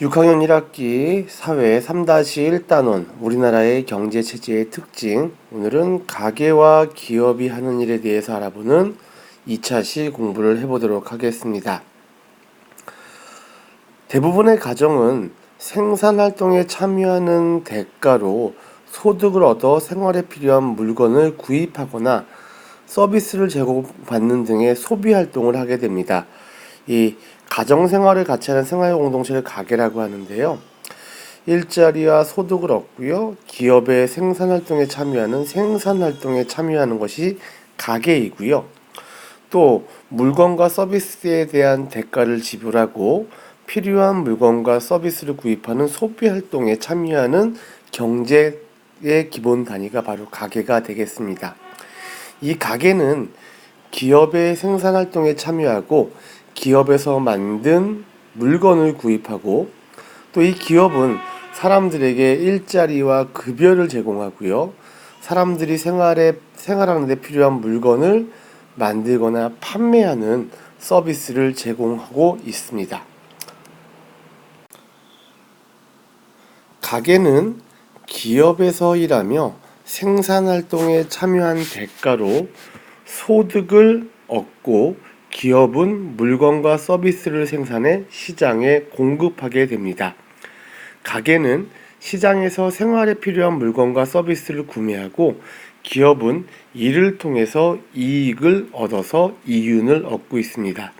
6학년 1학기 사회 3-1단원 우리나라의 경제 체제의 특징 오늘은 가계와 기업이 하는 일에 대해서 알아보는 2차 시 공부를 해보도록 하겠습니다. 대부분의 가정은 생산 활동에 참여하는 대가로 소득을 얻어 생활에 필요한 물건을 구입하거나 서비스를 제공받는 등의 소비 활동을 하게 됩니다. 이 가정 생활을 같이 하는 생활 공동체를 가계라고 하는데요. 일자리와 소득을 얻고요. 기업의 생산 활동에 참여하는 생산 활동에 참여하는 것이 가계이고요. 또 물건과 서비스에 대한 대가를 지불하고 필요한 물건과 서비스를 구입하는 소비 활동에 참여하는 경제의 기본 단위가 바로 가계가 되겠습니다. 이 가계는 기업의 생산 활동에 참여하고 기업에서 만든 물건을 구입하고 또 이 기업은 사람들에게 일자리와 급여를 제공하고요. 사람들이 생활에 생활하는 데 필요한 물건을 만들거나 판매하는 서비스를 제공하고 있습니다. 가게는 기업에서 일하며 생산 활동에 참여한 대가로 소득을 얻고 기업은 물건과 서비스를 생산해 시장에 공급하게 됩니다. 가게는 시장에서 생활에 필요한 물건과 서비스를 구매하고 기업은 이를 통해서 이익을 얻어서 이윤을 얻고 있습니다.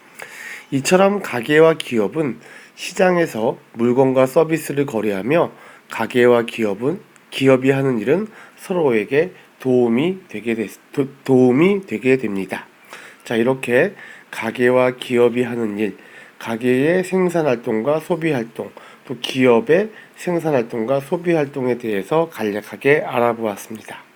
이처럼 가게와 기업은 시장에서 물건과 서비스를 거래하며 가게와 기업은 기업이 하는 일은 서로에게 도움이 되게 되, 도, 도움이 되게 됩니다. 자, 이렇게 가게와 기업이 하는 일, 가게의 생산 활동과 소비 활동, 또 기업의 생산 활동과 소비 활동에 대해서 간략하게 알아보았습니다.